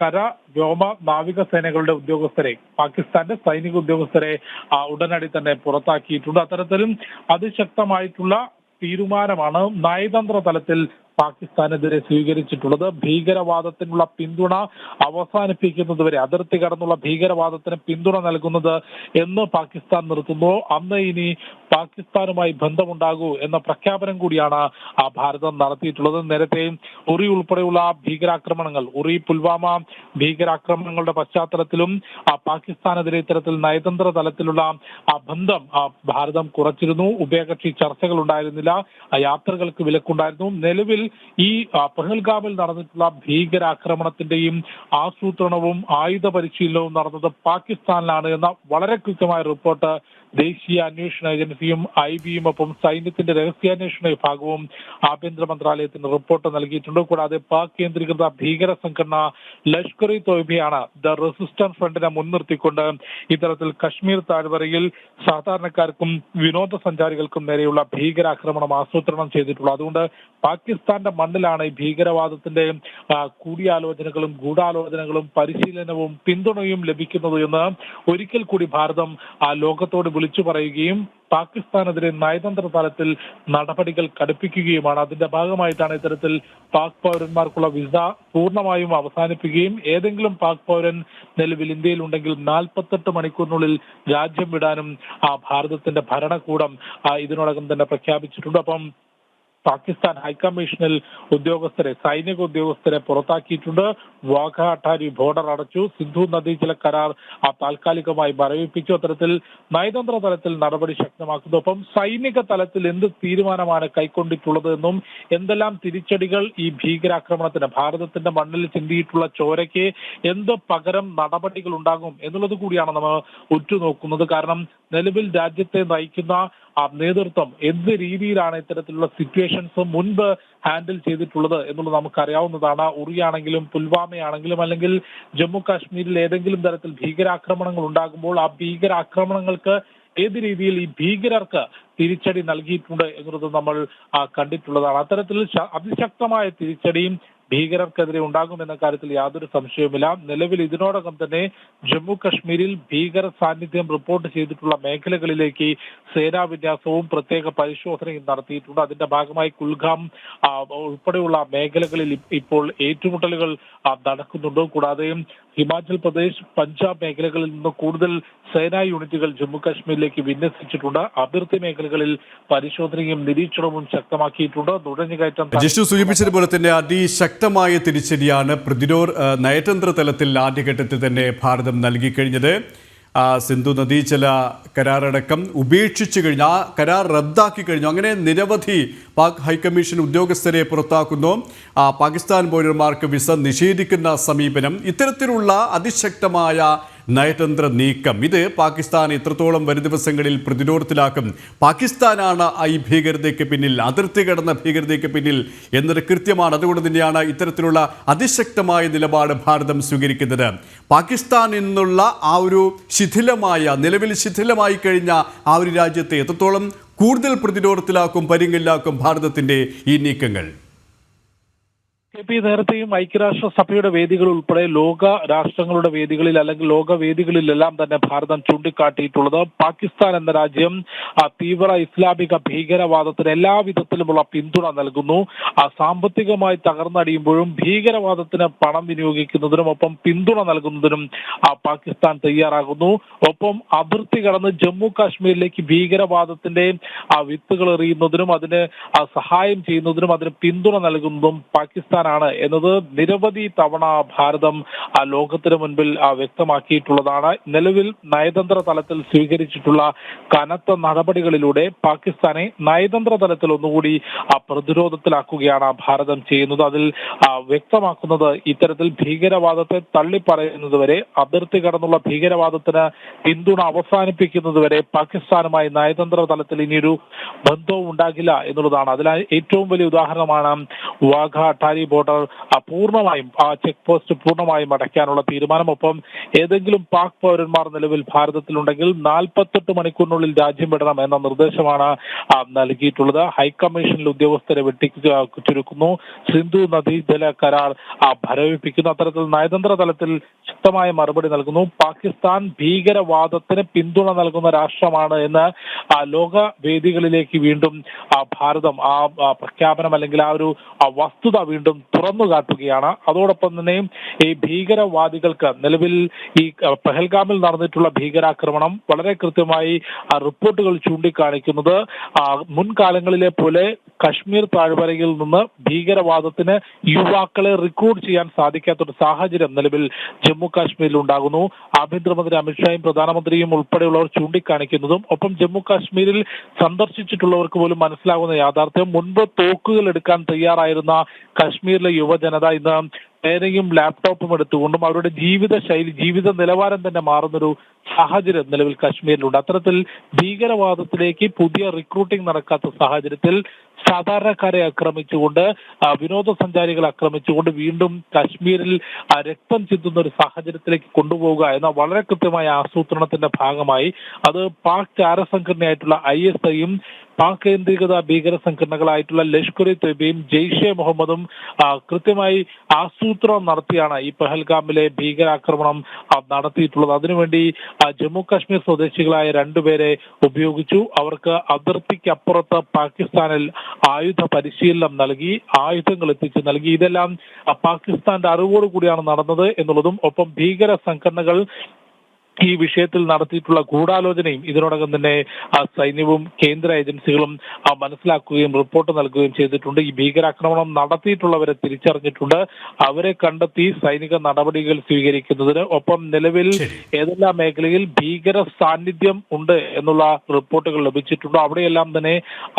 കര വ്യോമ നാവിക സേനകളുടെ ഉദ്യോഗസ്ഥരെ പാകിസ്ഥാന്റെ സൈനിക ഉദ്യോഗസ്ഥരെ ഉടനടി തന്നെ പുറത്താക്കിയിട്ടുണ്ട്. അത്തരത്തിലും അതിശക്തമായിട്ടുള്ള തീരുമാനമാണ് നയതന്ത്ര തലത്തിൽ പാകിസ്ഥാനെതിരെ സ്വീകരിച്ചിട്ടുള്ളത്. ഭീകരവാദത്തിനുള്ള പിന്തുണ അവസാനിപ്പിക്കുന്നതുവരെ അതിർത്തി കടന്നുള്ള ഭീകരവാദത്തിന് പിന്തുണ നൽകുന്നത് എന്ന് പാകിസ്ഥാൻ നിർത്തുന്നു. അന്ന് ഇനി പാകിസ്ഥാനുമായി ബന്ധമുണ്ടാകൂ എന്ന പ്രഖ്യാപനം കൂടിയാണ് ആ ഭാരതം നടത്തിയിട്ടുള്ളത്. നേരത്തെ ഉറി ഉൾപ്പെടെയുള്ള ഭീകരാക്രമണങ്ങൾ ഉറി പുൽവാമ ഭീകരാക്രമണങ്ങളുടെ പശ്ചാത്തലത്തിലും ആ പാകിസ്ഥാനെതിരെ ഇത്തരത്തിൽ നയതന്ത്ര തലത്തിലുള്ള ആ ബന്ധം ആ ഭാരതം കുറച്ചിരുന്നു. ഉഭയകക്ഷി ചർച്ചകൾ ഉണ്ടായിരുന്നില്ല. യാത്രകൾക്ക് വിലക്കുണ്ടായിരുന്നു. നിലവിൽ ഈ പഹൽഗാമിൽ നടന്നിട്ടുള്ള ഭീകരാക്രമണത്തിന്റെയും ആസൂത്രണവും ആയുധ പരിശീലനവും നടന്നത് പാകിസ്ഥാനിലാണ് എന്ന വളരെ കൃത്യമായ റിപ്പോർട്ട് ദേശീയ അന്വേഷണ ഏജൻസിയും ഐ ബിയും ഒപ്പം സൈന്യത്തിന്റെ രഹസ്യാന്വേഷണ വിഭാഗവും ആഭ്യന്തര മന്ത്രാലയത്തിന് റിപ്പോർട്ട് നൽകിയിട്ടുണ്ട്. കൂടാതെ പാക് കേന്ദ്രീകൃത ഭീകര സംഘടന ലഷ്കർ ഇ തോയ്ബയാണ് ദ റെസിസ്റ്റൻസ് ഫ്രണ്ടിനെ മുൻനിർത്തിക്കൊണ്ട് ഇത്തരത്തിൽ കശ്മീർ താഴ്വരയിൽ സാധാരണക്കാർക്കും വിനോദസഞ്ചാരികൾക്കും നേരെയുള്ള ഭീകരാക്രമണം ആസൂത്രണം ചെയ്തിട്ടുള്ളത്. അതുകൊണ്ട് പാകിസ്ഥാന്റെ മണ്ണിലാണ് ഈ ഭീകരവാദത്തിന്റെ കൂടിയാലോചനകളും ഗൂഢാലോചനകളും പരിശീലനവും പിന്തുണയും ലഭിക്കുന്നത് എന്ന് ഒരിക്കൽ കൂടി ഭാരതം ആ ലോകത്തോട് വിളിച്ചു പറയുകയും പാകിസ്ഥാനെതിരെ നയതന്ത്ര തലത്തിൽ നടപടികൾ കടുപ്പിക്കുകയുമാണ്. അതിന്റെ ഭാഗമായിട്ടാണ് ഇത്തരത്തിൽ പാക് പൗരന്മാർക്കുള്ള വിസ പൂർണമായും അവസാനിപ്പിക്കുകയും ഏതെങ്കിലും പാക് പൗരൻ നിലവിൽ ഇന്ത്യയിൽ ഉണ്ടെങ്കിൽ നാൽപ്പത്തെട്ട് മണിക്കൂറിനുള്ളിൽ രാജ്യം വിടാനും ആ ഭാരതത്തിന്റെ ഭരണകൂടം ഇതിനോടകം തന്നെ പ്രഖ്യാപിച്ചിട്ടുണ്ട്. അപ്പം പാകിസ്ഥാൻ ഹൈക്കമ്മീഷനിൽ ഉദ്യോഗസ്ഥരെ സൈനിക ഉദ്യോഗസ്ഥരെ പുറത്താക്കിയിട്ടുണ്ട്. വാഘ അട്ടാരി ബോർഡർ അടച്ചു. സിന്ധു നദീജല കരാർ ആ താൽക്കാലികമായി മരവിപ്പിച്ചു. അത്തരത്തിൽ നയതന്ത്ര തലത്തിൽ നടപടി ശക്തമാക്കുന്നു. ഒപ്പം സൈനിക തലത്തിൽ എന്ത് തീരുമാനമാണ് കൈക്കൊണ്ടിട്ടുള്ളത് എന്നും എന്തെല്ലാം തിരിച്ചടികൾ ഈ ഭീകരാക്രമണത്തിന് ഭാരതത്തിന്റെ മണ്ണിൽ ചിന്തിയിട്ടുള്ള ചോരയ്ക്ക് എന്ത് പകരം നടപടികൾ ഉണ്ടാകും എന്നുള്ളത് കൂടിയാണ് നമ്മൾ ഉറ്റുനോക്കുന്നത്. കാരണം നിലവിൽ രാജ്യത്തെ നയിക്കുന്ന നേതൃത്വം എന്ത് രീതിയിലാണ് ഇത്തരത്തിലുള്ള സിറ്റുവേഷൻസ് മുൻപ് ഹാൻഡിൽ ചെയ്തിട്ടുള്ളത് എന്നുള്ളത് നമുക്കറിയാവുന്നതാണ്. ഉറിയാണെങ്കിലും പുൽവാമയാണെങ്കിലും അല്ലെങ്കിൽ ജമ്മു കാശ്മീരിൽ ഏതെങ്കിലും തരത്തിൽ ഭീകരാക്രമണങ്ങൾ ഉണ്ടാകുമ്പോൾ ആ ഭീകരാക്രമണങ്ങൾക്ക് ഏത് രീതിയിൽ ഈ ഭീകരർക്ക് തിരിച്ചടി നൽകിയിട്ടുണ്ട് എന്നുള്ളത് നമ്മൾ കണ്ടിട്ടുള്ളതാണ്. അത്തരത്തിൽ അതിശക്തമായ തിരിച്ചടിയും ഭീകരർക്കെതിരെ ഉണ്ടാകുമെന്ന കാര്യത്തിൽ യാതൊരു സംശയവുമില്ല. നിലവിൽ ഇതിനോടകം തന്നെ ജമ്മു കശ്മീരിൽ ഭീകര സാന്നിധ്യം റിപ്പോർട്ട് ചെയ്തിട്ടുള്ള മേഖലകളിലേക്ക് സേനാ വിന്യാസവും പ്രത്യേക പരിശോധനയും നടത്തിയിട്ടുണ്ട്. അതിന്റെ ഭാഗമായി കുൽഗാം ഉൾപ്പെടെയുള്ള മേഖലകളിൽ ഇപ്പോൾ ഏറ്റുമുട്ടലുകൾ നടക്കുന്നുണ്ട്. കൂടാതെ ഹിമാചൽ പ്രദേശ് പഞ്ചാബ് മേഖലകളിൽ നിന്ന് കൂടുതൽ സേനാ യൂണിറ്റുകൾ ജമ്മു കാശ്മീരിലേക്ക് വിന്യസിച്ചിട്ടുണ്ട്. അതിർത്തി മേഖലകളിൽ പരിശോധനയും നിരീക്ഷണവും ശക്തമാക്കിയിട്ടുണ്ട്. നുഴഞ്ഞുകയറ്റം സൂചിപ്പിച്ചതുപോലെ തന്നെ അതിശക്തമായ തിരിച്ചടിയാണ് പ്രതിരോധ നയതന്ത്ര തലത്തിൽ ആദ്യഘട്ടത്തിൽ തന്നെ ഭാരതം നൽകിക്കഴിഞ്ഞത് സിന്ധു നദീജല കരാറടക്കം ഉപേക്ഷിച്ചു കഴിഞ്ഞു. ആ കരാർ റദ്ദാക്കി കഴിഞ്ഞു. അങ്ങനെ നിരവധി പാക് ഹൈക്കമ്മീഷൻ ഉദ്യോഗസ്ഥരെ പുറത്താക്കുന്നു. ആ, പാകിസ്ഥാൻ പൗരന്മാർക്ക് വിസ നിഷേധിക്കുന്ന സമീപനം ഇത്തരത്തിലുള്ള അതിശക്തമായ നയതന്ത്ര നീക്കം. ഇത് പാകിസ്ഥാൻ എത്രത്തോളം വരും ദിവസങ്ങളിൽ പ്രതിരോധത്തിലാക്കും? പാകിസ്ഥാനാണ് ഈ ഭീകരതയ്ക്ക് പിന്നിൽ അതിർത്തി കടന്ന ഭീകരതയ്ക്ക് പിന്നിൽ എന്നത് കൃത്യമാണ്. അതുകൊണ്ട് തന്നെയാണ് ഇത്തരത്തിലുള്ള അതിശക്തമായ നിലപാട് ഭാരതം സ്വീകരിക്കുന്നത്. പാകിസ്ഥാനിൽ നിന്നുള്ള ആ ഒരു ശിഥിലമായ നിലവിൽ ശിഥിലമായി കഴിഞ്ഞ ആ ഒരു രാജ്യത്തെ എത്രത്തോളം കൂടുതൽ പ്രതിരോധത്തിലാക്കും പരിങ്ങില്ലാക്കും ഭാരതത്തിന്റെ ഈ നീക്കങ്ങൾ? കെ പി നേരത്തെയും ഐക്യരാഷ്ട്ര സഭയുടെ വേദികൾ ഉൾപ്പെടെ ലോക രാഷ്ട്രങ്ങളുടെ വേദികളിൽ അല്ലെങ്കിൽ ലോക വേദികളിലെല്ലാം തന്നെ ഭാരതം ചൂണ്ടിക്കാട്ടിയിട്ടുള്ളത്. പാകിസ്ഥാൻ എന്ന രാജ്യം തീവ്ര ഇസ്ലാമിക ഭീകരവാദത്തിന് എല്ലാ വിധത്തിലുമുള്ള പിന്തുണ നൽകുന്നു. സാമ്പത്തികമായി തകർന്നടിയുമ്പോഴും ഭീകരവാദത്തിന് പണം വിനിയോഗിക്കുന്നതിനും ഒപ്പം പിന്തുണ നൽകുന്നതിനും പാകിസ്ഥാൻ തയ്യാറാകുന്നു. ഒപ്പം അതിർത്തി കടന്ന് ജമ്മു കാശ്മീരിലേക്ക് ഭീകരവാദത്തിന്റെ വിത്തുകൾ എറിയുന്നതിനും അതിന് സഹായം ചെയ്യുന്നതിനും അതിന് പിന്തുണ നൽകുന്നതും പാകിസ്ഥാനാണ് എന്നത് നിരവധി തവണ ഭാരതം ലോകത്തിന് മുൻപിൽ വ്യക്തമാക്കിയിട്ടുള്ളതാണ്. നിലവിൽ നയതന്ത്ര തലത്തിൽ സ്വീകരിച്ചിട്ടുള്ള കനത്ത നടപടികളിലൂടെ പാകിസ്ഥാനെ നയതന്ത്ര തലത്തിൽ ഒന്നുകൂടി പ്രതിരോധത്തിലാക്കുകയാണ് ഭാരതം ചെയ്യുന്നത്. അതിൽ വ്യക്തമാക്കുന്നത് ഇത്തരത്തിൽ ഭീകരവാദത്തെ തള്ളിപ്പറയുന്നതുവരെ അതിർത്തി കടന്നുള്ള ഭീകരവാദത്തിന് പിന്തുണ അവസാനിപ്പിക്കുന്നതുവരെ പാകിസ്ഥാനുമായി നയതന്ത്ര തലത്തിൽ ഇനിയൊരു ബന്ധവും ഉണ്ടാകില്ല എന്നുള്ളതാണ്. അതിൽ ഏറ്റവും വലിയ ഉദാഹരണമാണ് വാഘ അട്ടാരി ബോർഡർ പൂർണമായും ആ ചെക്ക് പോസ്റ്റ് പൂർണമായും അടയ്ക്കാനുള്ള തീരുമാനം. ഒപ്പം ഏതെങ്കിലും പാക് പൗരന്മാർ നിലവിൽ ഭാരതത്തിലുണ്ടെങ്കിൽ നാൽപ്പത്തെട്ട് മണിക്കൂറിനുള്ളിൽ രാജ്യം വിടണം എന്ന നിർദ്ദേശമാണ് നൽകിയിട്ടുള്ളത്. ഹൈക്കമ്മീഷനിൽ ഉദ്യോഗസ്ഥരെ വെട്ടി ചുരുക്കുന്നു സിന്ധു നദീജല കരാർ ആ, ഭരവിപ്പിക്കുന്നു. അത്തരത്തിൽ നയതന്ത്ര തലത്തിൽ ശക്തമായ മറുപടി നൽകുന്നു. പാകിസ്ഥാൻ ഭീകരവാദത്തിന് പിന്തുണ നൽകുന്ന രാഷ്ട്രമാണ് എന്ന് ലോക വേദികളിലേക്ക് വീണ്ടും ഭാരതം ആ, പ്രഖ്യാപനം അല്ലെങ്കിൽ ആ ഒരു വസ്തുത വീണ്ടും തുറന്നു കാട്ടുകയാണ്. അതോടൊപ്പം തന്നെ ഈ ഭീകരവാദികൾക്ക് നിലവിൽ ഈ പെഹൽഗാമിൽ നടന്നിട്ടുള്ള ഭീകരാക്രമണം വളരെ കൃത്യമായി റിപ്പോർട്ടുകൾ ചൂണ്ടിക്കാണിക്കുന്നത്. മുൻകാലങ്ങളിലെ പോലെ കശ്മീർ താഴ്വരയിൽ നിന്ന് ഭീകരവാദത്തിന് യുവാക്കളെ റിക്രൂട്ട് ചെയ്യാൻ സാധിക്കാത്തൊരു സാഹചര്യം നിലവിൽ ജമ്മു കാശ്മീരിൽ ഉണ്ടാകുന്നു. ആഭ്യന്തരമന്ത്രി അമിത്ഷായും പ്രധാനമന്ത്രിയും ഉൾപ്പെടെയുള്ളവർ ചൂണ്ടിക്കാണിക്കുന്നതും ഒപ്പം ജമ്മു കാശ്മീരിൽ സന്ദർശിച്ചിട്ടുള്ളവർക്ക് പോലും മനസ്സിലാകുന്ന യാഥാർത്ഥ്യം മുൻപ് തോക്കുകൾ എടുക്കാൻ തയ്യാറായിരുന്ന കാശ്മീരിലെ യുവജനത ഇന്ന് പേനയും ലാപ്ടോപ്പും എടുത്തുകൊണ്ടും അവരുടെ ജീവിത ശൈലി ജീവിത നിലവാരം തന്നെ മാറുന്നൊരു സാഹചര്യം നിലവിൽ കാശ്മീരിലുണ്ട്. അത്തരത്തിൽ ഭീകരവാദത്തിലേക്ക് പുതിയ റിക്രൂട്ടിംഗ് നടക്കാത്ത സാഹചര്യത്തിൽ സാധാരണക്കാരെ ആക്രമിച്ചുകൊണ്ട് വിനോദസഞ്ചാരികളെ ആക്രമിച്ചുകൊണ്ട് വീണ്ടും കാശ്മീരിൽ രക്തം ചിന്തുന്ന ഒരു സാഹചര്യത്തിലേക്ക് കൊണ്ടുപോവുക എന്ന വളരെ കൃത്യമായ ആസൂത്രണത്തിന്റെ ഭാഗമായി അത് പാക് ചാരസംഘടനയായിട്ടുള്ള ഐ എസ് ഐയും പാക് കേന്ദ്രീകൃത ഭീകര സംഘടനകളായിട്ടുള്ള ലഷ്കർ ഇ തൊയ്ബയും ജെയ്ഷെ മുഹമ്മദും കൃത്യമായി ആസൂത്രണം നടത്തിയാണ് ഈ പെഹൽഗാമിലെ ഭീകരാക്രമണം നടത്തിയിട്ടുള്ളത്. അതിനുവേണ്ടി ജമ്മു കാശ്മീർ സ്വദേശികളായ രണ്ടുപേരെ ഉപയോഗിച്ചു. അവർക്ക് അതിർത്തിക്കപ്പുറത്ത് പാകിസ്ഥാനിൽ ആയുധ പരിശീലനം നൽകി ആയുധങ്ങൾ എത്തിച്ചു നൽകി. ഇതെല്ലാം പാകിസ്ഥാന്റെ അറിവോടുകൂടിയാണ് നടന്നത് എന്നുള്ളതും ഒപ്പം ഭീകര സംഘടനകൾ ഈ വിഷയത്തിൽ നടത്തിയിട്ടുള്ള ഗൂഢാലോചനയും ഇതിനോടകം തന്നെ ആ സൈന്യവും കേന്ദ്ര ഏജൻസികളും മനസ്സിലാക്കുകയും റിപ്പോർട്ട് നൽകുകയും ചെയ്തിട്ടുണ്ട്. ഈ ഭീകരാക്രമണം നടത്തിയിട്ടുള്ളവരെ തിരിച്ചറിഞ്ഞിട്ടുണ്ട്. അവരെ കണ്ടെത്തി സൈനിക നടപടികൾ സ്വീകരിക്കുന്നതിന് ഒപ്പം നിലവിൽ ഏതെല്ലാം മേഖലയിൽ ഭീകര സാന്നിധ്യം ഉണ്ട് എന്നുള്ള റിപ്പോർട്ടുകൾ ലഭിച്ചിട്ടുണ്ടോ. അവിടെയെല്ലാം തന്നെ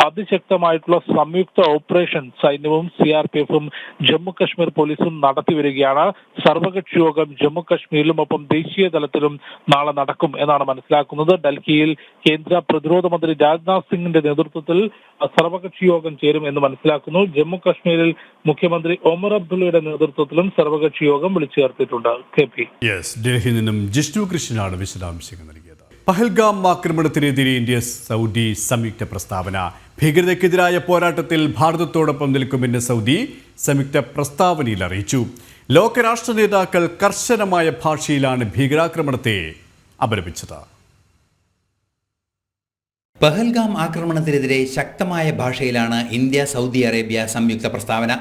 അതിശക്തമായിട്ടുള്ള സംയുക്ത ഓപ്പറേഷൻ സൈന്യവും സി ആർ പി എഫും ജമ്മു കശ്മീർ പോലീസും നടത്തി വരികയാണ് സർവകക്ഷി യോഗം ജമ്മു കശ്മീരിലും ഒപ്പം ദേശീയ തലത്തിലും നാളെ നടക്കും എന്നാണ് മനസ്സിലാക്കുന്നത്. ഡൽഹിയിൽ കേന്ദ്ര പ്രതിരോധ മന്ത്രി രാജ്നാഥ് സിംഗിന്റെ നേതൃത്വത്തിൽ സർവകക്ഷി യോഗം ചേരും എന്ന് മനസ്സിലാക്കുന്നു. ജമ്മു കശ്മീരിൽ മുഖ്യമന്ത്രി ഒമർ അബ്ദുള്ളയുടെ നേതൃത്വത്തിലും സർവകക്ഷി യോഗം വിളിച്ചു ചേർത്തിട്ടുണ്ട്. K P. ഡൽഹിയിൽ നിന്നും ജിഷ്ണു കൃഷ്ണനാണ് വിശദാംശങ്ങൾ നൽകിയത്. പഹൽഗാം ആക്രമണത്തിനെതിരെ ഇന്ത്യ സൗദി സംയുക്ത പ്രസ്താവന. ഭീകരതയ്ക്കെതിരായ പോരാട്ടത്തിൽ ഭാരതത്തോടൊപ്പം നിൽക്കുമെന്ന് സൗദി സംയുക്ത പ്രസ്താവനയിൽ അറിയിച്ചു. ലോകരാഷ്ട്ര നേതാക്കൾ കർശനമായ ഭാഷയിലാണ് ഭീകരാക്രമണത്തെ അപലപിച്ചത്. പഹൽഗാം ആക്രമണത്തിനെതിരെ ശക്തമായ ഭാഷയിലാണ് ഇന്ത്യ സൗദി അറേബ്യ സംയുക്ത പ്രസ്താവന.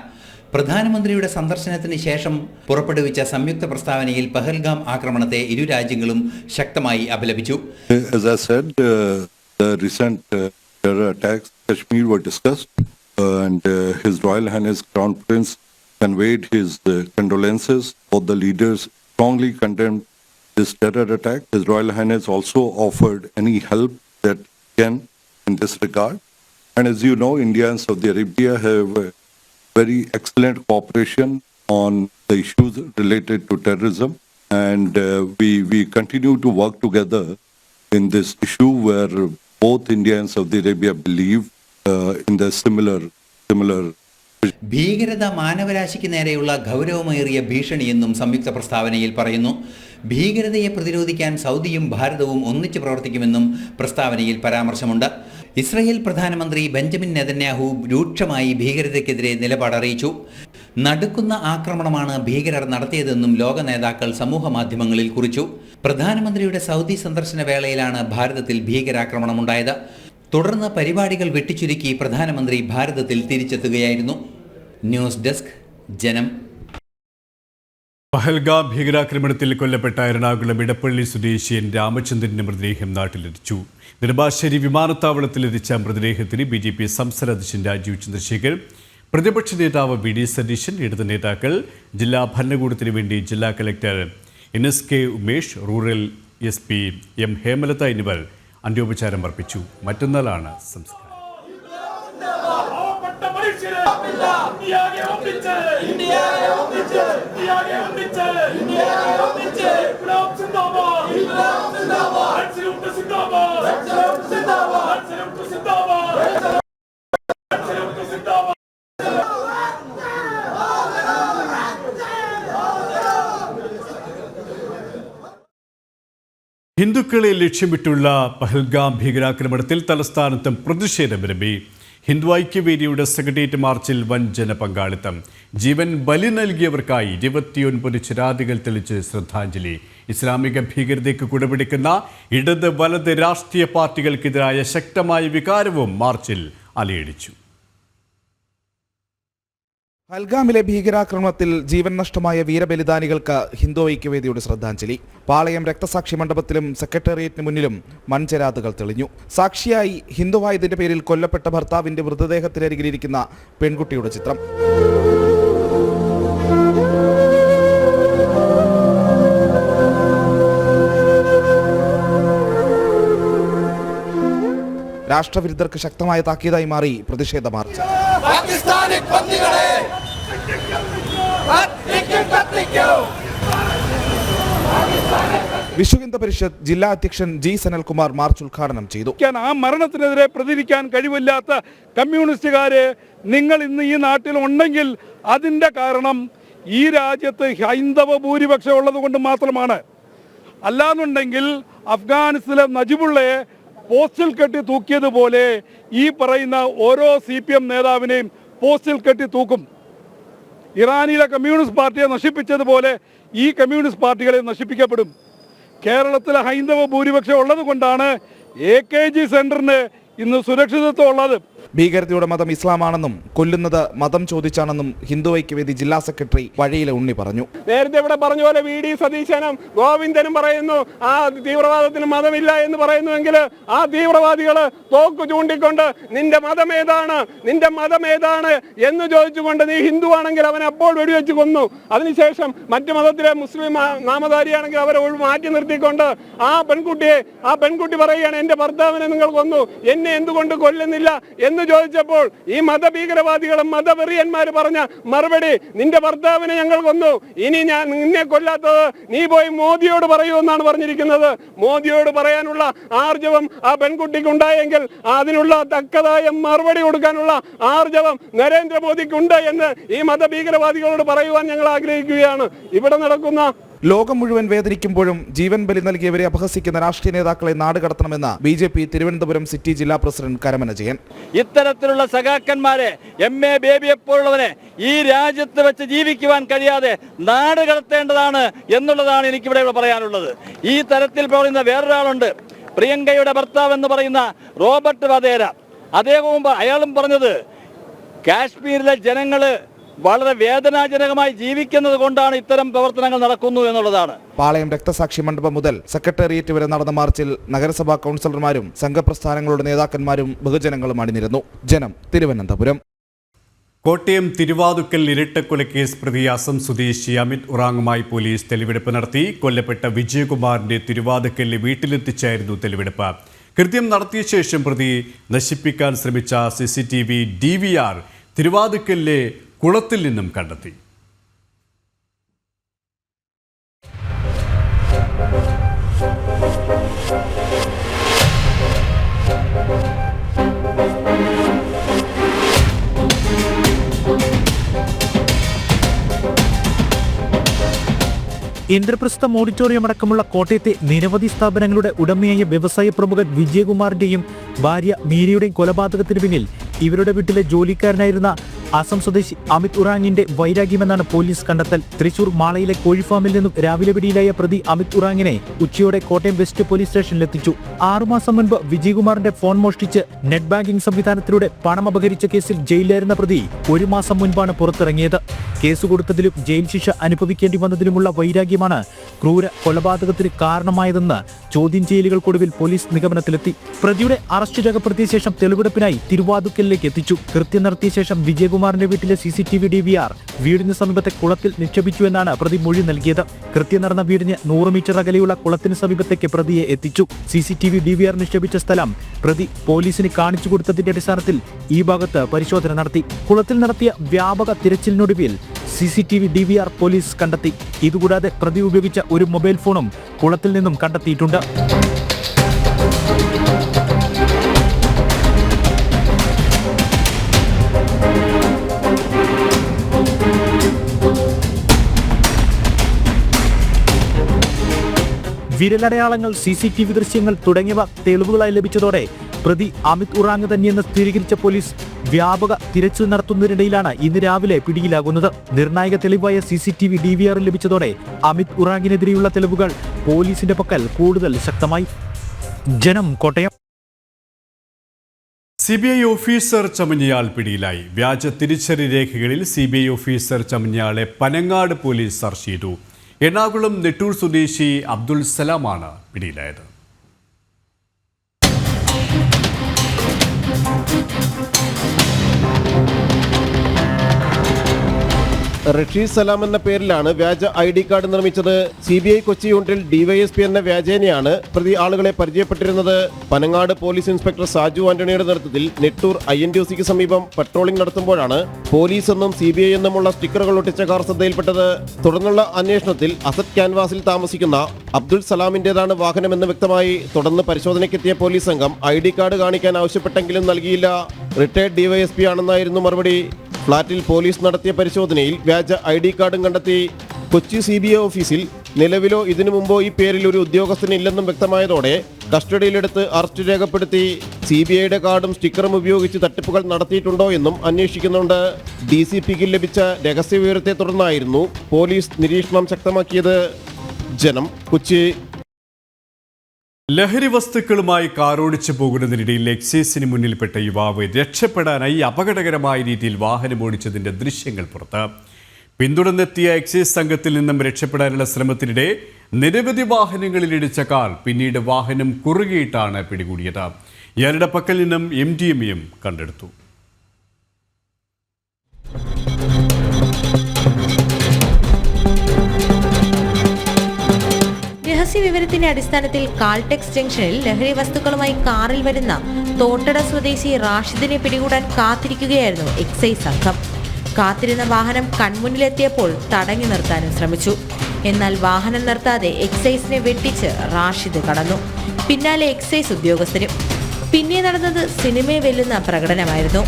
പ്രധാനമന്ത്രിയുടെ സന്ദർശനത്തിന് ശേഷം പുറപ്പെടുവിച്ച സംയുക്ത പ്രസ്താവനയിൽ പഹൽഗാം ആക്രമണത്തെ ഇരു രാജ്യങ്ങളും ശക്തമായി അപലപിച്ചു. As I said, uh, the recent uh, terror attacks in Kashmir were discussed, uh, and uh, His Royal Highness Crown Prince conveyed his uh, condolences. Both the leaders strongly condemned this terror attack. His Royal Highness also offered any help that can in this regard. And as you know, India and Saudi Arabia have very excellent cooperation on the issues related to terrorism. And uh, we, we continue to work together in this issue where both India and Saudi Arabia believe uh, in the similar, similar ഭീകരത മാനവരാശിക്ക് നേരെയുള്ള ഗൗരവമേറിയ ഭീഷണിയെന്നും സംയുക്ത പ്രസ്താവനയിൽ പറയുന്നു. ഭീകരതയെ പ്രതിരോധിക്കാൻ സൗദിയും ഭാരതവും ഒന്നിച്ചു പ്രവർത്തിക്കുമെന്നും പ്രസ്താവനയിൽ പരാമർശമുണ്ട്. ഇസ്രയേൽ പ്രധാനമന്ത്രി ബെഞ്ചമിൻ നെതന്യാഹു രൂക്ഷമായി ഭീകരതയ്ക്കെതിരെ നിലപാടറിയിച്ചു നടുക്കുന്ന ആക്രമണമാണ് ഭീകരർ നടത്തിയതെന്നും ലോക നേതാക്കൾ സമൂഹ മാധ്യമങ്ങളിൽ കുറിച്ചു. പ്രധാനമന്ത്രിയുടെ സൗദി സന്ദർശന വേളയിലാണ് ഭാരതത്തിൽ ഭീകരാക്രമണമുണ്ടായത്. തുടർന്ന് പരിപാടികൾ വെട്ടിച്ചുരുക്കി പ്രധാനമന്ത്രി ഭാരതത്തിൽ തിരിച്ചെത്തുകയായിരുന്നു. ന്യൂസ് ഡെസ്ക് ജനം. പഹൽഗാം ഭീകരാക്രമണത്തിൽ കൊല്ലപ്പെട്ട എറണാകുളം ഇടപ്പള്ളി സ്വദേശിയൻ രാമചന്ദ്രന്റെ മൃതദേഹം നാട്ടിലെത്തിച്ചു. നെടുമ്പാശ്ശേരി വിമാനത്താവളത്തിലെത്തിച്ച മൃതദേഹത്തിന് ബി ജെ പി സംസ്ഥാന അധ്യക്ഷൻ രാജീവ് ചന്ദ്രശേഖർ പ്രതിപക്ഷ നേതാവ് വി ഡി സതീശൻ ഇടത് നേതാക്കൾ ജില്ലാ ഭരണകൂടത്തിന് വേണ്ടി ജില്ലാ collector N S K Umesh rural S P M Hemalatha എന്നിവർ അന്ത്യോപചാരം അർപ്പിച്ചു. മറ്റന്നാളാണ് സംസ്കാരം. ഇന്ത്യയെ ഇന്ത്യയെ ഇന്ത്യയെ ഇന്ത്യയെ ഹിന്ദുക്കളെ ലക്ഷ്യമിട്ടുള്ള പഹൽഗാം ഭീകരാക്രമണത്തിൽ തലസ്ഥാനത്തും പ്രതിഷേധം ഹിന്ദു ഐക്യവേദിയുടെ സെക്രട്ടേറിയറ്റ് മാർച്ചിൽ വൻ ജനപങ്കാളിത്തം. ജീവൻ ബലി നൽകിയവർക്കായി ഇരുപത്തിയൊൻപത് ചിരാതികൾ തെളിച്ച് ശ്രദ്ധാഞ്ജലി. ഇസ്ലാമിക ഭീകരതയ്ക്ക് കുടപിടിക്കുന്ന ഇടത് വലത് രാഷ്ട്രീയ പാർട്ടികൾക്കെതിരായ ശക്തമായ വികാരവും മാർച്ചിൽ അലയടിച്ചു. ഹൽഗാമിലെ ഭീകരാക്രമണത്തിൽ ജീവൻ നഷ്ടമായ വീരബലിദാനികൾക്ക് ഹിന്ദു ഐക്യവേദിയുടെ ശ്രദ്ധാഞ്ജലി. പാളയം രക്തസാക്ഷി മണ്ഡപത്തിലും സെക്രട്ടേറിയറ്റിന് മുന്നിലും മൺചെരാതുകൾ തെളിഞ്ഞു. സാക്ഷിയായി ഹിന്ദുവായതിന്റെ പേരിൽ കൊല്ലപ്പെട്ട ഭർത്താവിന്റെ മൃതദേഹത്തിനരികിലിരിക്കുന്ന പെൺകുട്ടിയുടെ ചിത്രം. രാഷ്ട്രവിരുദ്ധർക്ക് ശക്തമായ താക്കീതായി മാറി പ്രതിഷേധ മാർച്ച്. പാകിസ്ഥാനി പന്നികളെ കത്തിക്കൂ, കത്തിക്കൂ. വിശ്വ ഹിന്ദു പരിഷത്ത് ജില്ലാ അധ്യക്ഷൻ ജി സനൽകുമാർ മാർച്ച് ഉദ്ഘാടനം ചെയ്തു ആ മരണത്തിനെതിരെ പ്രതികരിക്കാൻ കഴിവില്ലാത്ത കമ്മ്യൂണിസ്റ്റുകാര് നിങ്ങൾ ഇന്ന് ഈ നാട്ടിൽ ഉണ്ടെങ്കിൽ അതിന്റെ കാരണം ഈ രാജ്യത്ത് ഹൈന്ദവ ഭൂരിപക്ഷം ഉള്ളത് കൊണ്ട് മാത്രമാണ് അല്ലാന്നുണ്ടെങ്കിൽ അഫ്ഗാനിസ്ഥാനിലെ നജിബുള്ളയെ പോസ്റ്റിൽ കെട്ടി തൂക്കിയതുപോലെ ഈ പറയുന്ന ഓരോ സി പി എം നേതാവിനെയും പോസ്റ്റിൽ കെട്ടി തൂക്കും ഇറാനിലെ കമ്മ്യൂണിസ്റ്റ് പാർട്ടിയെ നശിപ്പിച്ചതുപോലെ ഈ കമ്മ്യൂണിസ്റ്റ് പാർട്ടികളെ നശിപ്പിക്കപ്പെടും. കേരളത്തിലെ ഹൈന്ദവ ഭൂരിപക്ഷം ഉള്ളത് കൊണ്ടാണ് എ കെ ജി ഇന്ന് സുരക്ഷിതത്വം ഉള്ളത്. ഭീകരതയുടെ മതം ഇസ്ലാമാണെന്നും കൊല്ലുന്നത് മതം ചോദിച്ചാണെന്നും ഹിന്ദു ഐക്യവേദി ജില്ലാ സെക്രട്ടറി വഴിയിലെ ഉണ്ണി പറഞ്ഞു. നേരത്തെ ഇവിടെ പറഞ്ഞ പോലെ വി ഡി സതീശനും ഗോവിന്ദനും പറയുന്നു ആ തീവ്രവാദത്തിന് മതമില്ല എന്ന് പറയുന്നുവെങ്കിൽ ആ തീവ്രവാദികൾ തോക്ക് ചൂണ്ടിക്കൊണ്ട് നിന്റെ മതം ഏതാണ് നിന്റെ മതം ഏതാണ് എന്ന് ചോദിച്ചുകൊണ്ട് നീ ഹിന്ദു ആണെങ്കിൽ അവൻ അപ്പോൾ വെടിവെച്ച് കൊന്നു. അതിനുശേഷം മറ്റു മതത്തിലെ മുസ്ലിം നാമധാരിയാണെങ്കിൽ അവരെ മാറ്റി നിർത്തിക്കൊണ്ട് ആ പെൺകുട്ടിയെ ആ പെൺകുട്ടി പറയുകയാണ് എന്റെ ഭർത്താവിനെ നിങ്ങൾ കൊന്നു. എന്നെ എന്തുകൊണ്ട് കൊല്ലുന്നില്ല? എന്ന് ചോദിച്ചപ്പോൾ ഈ മതഭീകരവാദികളും മതവെറിയന്മാർ പറഞ്ഞ മറുപടി നിന്റെ ഭർത്താവിനെ ഞങ്ങൾ കൊന്നു. ഇനി ഞാൻ നിന്നെ കൊല്ലാത്തത് നീ പോയി മോദിയോട് പറയൂ എന്നാണ് പറഞ്ഞിരിക്കുന്നത്. മോദിയോട് പറയാനുള്ള ആർജവം ആ പെൺകുട്ടിക്ക് ഉണ്ടായെങ്കിൽ അതിനുള്ള തക്കതായ മറുപടി കൊടുക്കാനുള്ള ആർജവം നരേന്ദ്രമോദിക്കുണ്ട് എന്ന് ഈ മതഭീകരവാദികളോട് പറയുവാൻ ഞങ്ങൾ ആഗ്രഹിക്കുകയാണ്. ഇവിടെ നടക്കുന്ന ലോകം മുഴുവൻ വേദനിക്കുമ്പോഴും ജീവൻ ബലി നൽകിയവരെ അപഹസിക്കുന്ന രാഷ്ട്രീയ നേതാക്കളെ നാട് കടത്തണമെന്ന് B J P Thiruvananthapuram city ജില്ലാ പ്രസിഡന്റ് കരമന ജയൻ. ഇത്തരത്തിലുള്ള സഖാക്കന്മാരെ എം എ ബേബിയെ ഈ രാജ്യത്ത് വെച്ച് ജീവിക്കുവാൻ കഴിയാതെ നാട് കടത്തേണ്ടതാണ് എന്നുള്ളതാണ് എനിക്കിവിടെ പറയാനുള്ളത്. ഈ തരത്തിൽ പറയുന്ന വേറൊരാളുണ്ട്. പ്രിയങ്കയുടെ ഭർത്താവ് എന്ന് പറയുന്ന റോബർട്ട് വധേര. അദ്ദേഹവും അയാളും പറഞ്ഞത് കാശ്മീരിലെ ജനങ്ങൾ വളരെ വേദനാജനകമായി ജീവിക്കുന്നത് കൊണ്ടാണ് ഇത്തരം പ്രവർത്തനങ്ങൾ നടക്കുന്നു എന്നുള്ളതാണ്. പാളയം രക്തസാക്ഷി മണ്ഡപം മുതൽ സെക്രട്ടേറിയറ്റ് വരെ നടന്ന മാർച്ചിൽ നഗരസഭാ കൗൺസിലർമാരും സംഘപ്രസ്ഥാനങ്ങളുടെ നേതാക്കന്മാരും ബഹുജനങ്ങളും അണിനിരുന്നു. ജനം തിരുവനന്തപുരം. കോട്ടയം തിരുവാതുക്കൽ ഇരട്ടക്കൊലക്കേസ് പ്രതി അസം സ്വദേശി അമിത് ഉറാങ്ങുമായി പോലീസ് തെളിവെടുപ്പ് നടത്തി. കൊല്ലപ്പെട്ട വിജയകുമാറിന്റെ തിരുവാതുക്കലിലെ വീട്ടിലെത്തിച്ചായിരുന്നു തെളിവെടുപ്പ്. കൃത്യം നടത്തിയ ശേഷം പ്രതി നശിപ്പിക്കാൻ ശ്രമിച്ച C C T V D V R തിരുവാതുക്കലിലെ കുളത്തിൽ നിന്നും കണ്ടെത്തി. ഇന്ദ്രപ്രസ്ഥം ഓഡിറ്റോറിയം അടക്കമുള്ള കോട്ടയത്തെ നിരവധി സ്ഥാപനങ്ങളുടെ ഉടമയായ വ്യവസായ പ്രമുഖൻ വിജയകുമാറിന്റെയും ഭാര്യ മീരയുടെയും കൊലപാതകത്തിന് പിന്നിൽ ഇവരുടെ വീട്ടിലെ ജോലിക്കാരനായിരുന്ന അസം സ്വദേശി അമിത് ഉറാങ്ങിന്റെ വൈരാഗ്യമെന്നാണ് പോലീസ് കണ്ടെത്തൽ. തൃശൂർ മാളയിലെ കോഴിഫാമിൽ നിന്നും രാവിലെ പിടിയിലായ പ്രതി അമിത് ഉറാങ്ങിനെ ഉച്ചയോടെ കോട്ടയം വെസ്റ്റ് പോലീസ് സ്റ്റേഷനിലെത്തിച്ചു. ആറുമാസം മുൻപ് വിജയകുമാറിന്റെ ഫോൺ മോഷ്ടിച്ച് നെറ്റ് ബാങ്കിംഗ് സംവിധാനത്തിലൂടെ പണം അപഹരിച്ച കേസിൽ ജയിലിലായിരുന്ന പ്രതി ഒരു മാസം മുൻപാണ് പുറത്തിറങ്ങിയത്. കേസ് കൊടുത്തതിലും ജയിൽ ശിക്ഷ അനുഭവിക്കേണ്ടി വന്നതിലുമുള്ള വൈരാഗ്യമാണ് ക്രൂര കൊലപാതകത്തിന് കാരണമായതെന്ന് ചോദ്യം ചെയ്യലുകൾക്കൊടുവിൽ പോലീസ് നിഗമനത്തിലെത്തി. പ്രതിയുടെ അറസ്റ്റ് രേഖപ്പെടുത്തിയ ശേഷം തെളിവെടുപ്പിനായി തിരുവാതുക്കലിലേക്ക് എത്തിച്ചു. കൃത്യം നടത്തിയ ശേഷം വിജയകുമാറിന്റെ വീട്ടിലെ C C T V D V R വീടിന് സമീപത്തെ കുളത്തിൽ നിക്ഷേപിച്ചുവെന്നാണ് പ്രതി മൊഴി നൽകിയത്. കൃത്യം നടന്ന വീടിന് നൂറ് മീറ്റർ അകലെയുള്ള കുളത്തിന് സമീപത്തേക്ക് പ്രതിയെ എത്തിച്ചു. C C T V D V R നിക്ഷേപിച്ച സ്ഥലം പ്രതി പോലീസിന് കാണിച്ചു കൊടുത്തതിന്റെ അടിസ്ഥാനത്തിൽ ഈ ഭാഗത്ത് പരിശോധന നടത്തി. കുളത്തിൽ നടത്തിയ വ്യാപക തിരച്ചിലിനൊടുവിൽ C C T V D V R police കണ്ടെത്തി. ഇതുകൂടാതെ പ്രതി ഉപയോഗിച്ച ഒരു മൊബൈൽ ഫോണും കുളത്തിൽ നിന്നും കണ്ടെത്തിയിട്ടുണ്ട്. വിരലടയാളങ്ങൾ സി സി ടി വി ദൃശ്യങ്ങൾ തുടങ്ങിയവ തെളിവുകളായി ലഭിച്ചതോടെ പ്രതി അമിത് ഉറാങ് തന്നെയെന്ന് സ്ഥിരീകരിച്ച പോലീസ് വ്യാപക തിരച്ചിൽ നടത്തുന്നതിനിടയിലാണ് ഇന്ന് രാവിലെ പിടിയിലാകുന്നത്. നിർണായക തെളിവായ C C T V D V R ലഭിച്ചതോടെ അമിത് ഉറാങ്ങിനെതിരെയുള്ള തെളിവുകൾ പോലീസിന്റെ പക്കൽ കൂടുതൽ ശക്തമായി. Janam Kottayam. C B I officer ചമഞ്ഞയാൾ പിടിയിലായി. വ്യാജ തിരിച്ചറി രേഖകളിൽ സി ബി ഐ ഓഫീസർ ചമഞ്ഞയാളെ പനങ്ങാട് പോലീസ് സർച്ച് ചെയ്തു. എറണാകുളം നെട്ടൂർ സ്വദേശി അബ്ദുൾ സലാമാണ് പിടിയിലായത്. റഷീദ് സലാം എന്ന പേരിലാണ് വ്യാജ ഐ ഡി കാർഡ് നിർമ്മിച്ചത്. സി ബി ഐ കൊച്ചി യൂണിറ്റിൽ ഡിവൈഎസ്പി എന്ന വ്യാജേനയാണ് പ്രതി ആളുകളെ പരിചയപ്പെട്ടിരുന്നത്. പനങ്ങാട് പോലീസ് ഇൻസ്പെക്ടർ സാജു ആന്റണിയുടെ നേതൃത്വത്തിൽ നെട്ടൂർ ഐ എൻ സമീപം പട്രോളിംഗ് നടത്തുമ്പോഴാണ് പോലീസ് എന്നും സി ബി ഐ എന്നുമുള്ള സ്റ്റിക്കറുകൾ ഒട്ടിച്ച കാർ ശ്രദ്ധയിൽപ്പെട്ടത്. തുടർന്നുള്ള അന്വേഷണത്തിൽ അസറ്റ് ക്യാൻവാസിൽ താമസിക്കുന്ന അബ്ദുൾ സലാമിന്റേതാണ് വാഹനമെന്ന് വ്യക്തമായി തുടർന്ന് പരിശോധനയ്ക്കെത്തിയ പോലീസ് സംഘം ഐ ഡി കാർഡ് കാണിക്കാൻ ആവശ്യപ്പെട്ടെങ്കിലും നൽകിയില്ല. റിട്ടയർഡ് ഡിവൈഎസ്പി ആണെന്നായിരുന്നു മറുപടി. ഫ്ളാറ്റിൽ പോലീസ് നടത്തിയ പരിശോധനയിൽ വ്യാജ ഐ ഡി കാർഡും കണ്ടെത്തി. കൊച്ചി സി ബി ഐ ഓഫീസിൽ നിലവിലോ ഇതിനു മുമ്പോ ഈ പേരിൽ ഒരു ഉദ്യോഗസ്ഥനില്ലെന്നും വ്യക്തമായതോടെ കസ്റ്റഡിയിലെടുത്ത് അറസ്റ്റ് രേഖപ്പെടുത്തി. സി ബി ഐയുടെ കാർഡും സ്റ്റിക്കറും ഉപയോഗിച്ച് തട്ടിപ്പുകൾ നടത്തിയിട്ടുണ്ടോ എന്നും അന്വേഷിക്കുന്നുണ്ട്. ഡി സി പിക്ക് ലഭിച്ച രഹസ്യവിവരത്തെ തുടർന്നായിരുന്നു പോലീസ് നിരീക്ഷണം ശക്തമാക്കിയത്. ജനം കൊച്ചി. ലഹരി വസ്തുക്കളുമായി കാറോടിച്ചു പോകുന്നതിനിടയിൽ എക്സൈസിന് മുന്നിൽപ്പെട്ട യുവാവ് രക്ഷപ്പെടാനായി അപകടകരമായ രീതിയിൽ വാഹനം ഓടിച്ചതിന്റെ ദൃശ്യങ്ങൾ പുറത്ത്. പിന്തുടർന്നെത്തിയ എക്സൈസ് സംഘത്തിൽ നിന്നും രക്ഷപ്പെടാനുള്ള ശ്രമത്തിനിടെ നിരവധി വാഹനങ്ങളിൽ ഇടിച്ച കാർ പിന്നീട് വാഹനം കുറുകിയിട്ടാണ് പിടികൂടിയത്. ഇയാളുടെ പക്കൽ നിന്നും എം ഡി എം കണ്ടെടുത്തു. വിവരത്തിന്റെ അടിസ്ഥാനത്തിൽ കാൽടെക്സ് ജംഗ്ഷനിൽ ലഹരി വസ്തുക്കളുമായി കാറിൽ വരുന്ന തോട്ടട സ്വദേശി റാഷിദിനെ പിടികൂടാൻ കാത്തിരിക്കുകയായിരുന്നു എക്സൈസ് സംഘം. കാത്തിരുന്ന വാഹനം കൺമുന്നിലെത്തിയപ്പോൾ തടഞ്ഞു നിർത്താനും ശ്രമിച്ചു. എന്നാൽ വാഹനം നിർത്താതെ എക്സൈസിനെ വെട്ടിച്ച് റാഷിദ് കടന്നു. പിന്നാലെ എക്സൈസ് ഉദ്യോഗസ്ഥരും. പിന്നെ നടന്നത് സിനിമയെ വെല്ലുന്ന പ്രകടനമായിരുന്നു.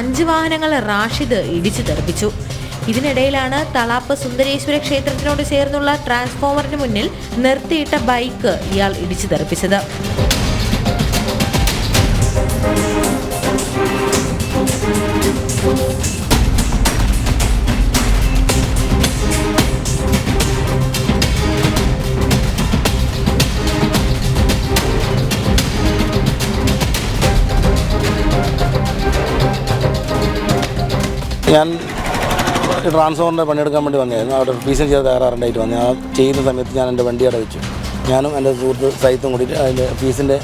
അഞ്ച് വാഹനങ്ങൾ റാഷിദ് ഇടിച്ചു തെറിപ്പിച്ചു. ഇതിനിടയിലാണ് തളാപ്പ് സുന്ദരേശ്വര ക്ഷേത്രത്തിനോട് ചേർന്നുള്ള ട്രാൻസ്ഫോമറിന് മുന്നിൽ നിർത്തിയിട്ട ബൈക്ക് ഇയാൾ ഇടിച്ചു തെറിപ്പിച്ചത്. ഞാൻ ട്രാൻസ്ഫോറിന്റെ പണിയെടുക്കാൻ വേണ്ടി വന്നതായിരുന്നു. അവിടെ ഫീസും ചെയ്ത് തയ്യാറാറുണ്ടായിട്ട് വന്നു. ആ ചെയ്യുന്ന സമയത്ത് ഞാൻ എന്റെ വണ്ടി അവിടെ വെച്ചു. ഞാനും എന്റെ സുഹൃത്ത് സൈത്തും കൂടിയിട്ട് അതിന്റെ ഫീസിന്റെ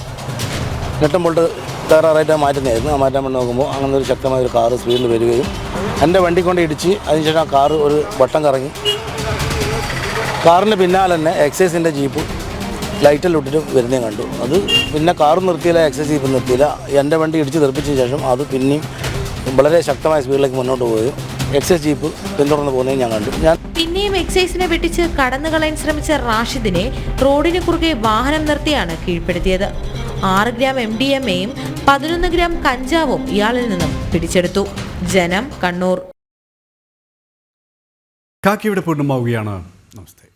നെട്ടം ബോൾട്ട് തയ്യാറായിട്ട് മാറ്റുന്നതായിരുന്നു. ആ മാറ്റാൻ വേണ്ടി നോക്കുമ്പോൾ അങ്ങനെ ഒരു ശക്തമായ ഒരു കാറ് സ്പീഡിൽ വരികയും എന്റെ വണ്ടി കൊണ്ട് ഇടിച്ച് അതിനുശേഷം ആ കാറ് ഒരു വട്ടം കറങ്ങി. കാറിന്റെ പിന്നാലെ തന്നെ എക്സൈസിന്റെ ജീപ്പ് ലൈറ്റിൽ ഇട്ടിട്ട് വരുന്നതും കണ്ടു. അത് പിന്നെ കാറ് നിർത്തിയില്ല എക്സൈസ് ജീപ്പ് നിർത്തിയില്ല. എന്റെ വണ്ടി ഇടിച്ച് തെറിപ്പിച്ചതിന് ശേഷം അത് പിന്നെയും വളരെ ശക്തമായ സ്പീഡിലേക്ക് മുന്നോട്ട് പോയി എക്സൈസ് ജീപ്പ് പിന്തുടർന്ന് പോകുന്നതും ഞാൻ കണ്ടു. ഞാൻ പിന്നെയും എക്സൈസിനെ വെട്ടിച്ച് കടന്നു കളയാൻ ശ്രമിച്ച റാഷിദിനെ റോഡിന് കുറുകെ വാഹനം നിർത്തിയാണ് കീഴ്പ്പെടുത്തിയത്. ആറ് ഗ്രാം എം ഡി എം എയും പതിനൊന്ന് ഗ്രാം കഞ്ചാവും ഇയാളിൽ നിന്നും പിടിച്ചെടുത്തു. ജനം കണ്ണൂർ. കാക്കിയുടെ പൂർണമാവുകയാണ് നമസ്തേ.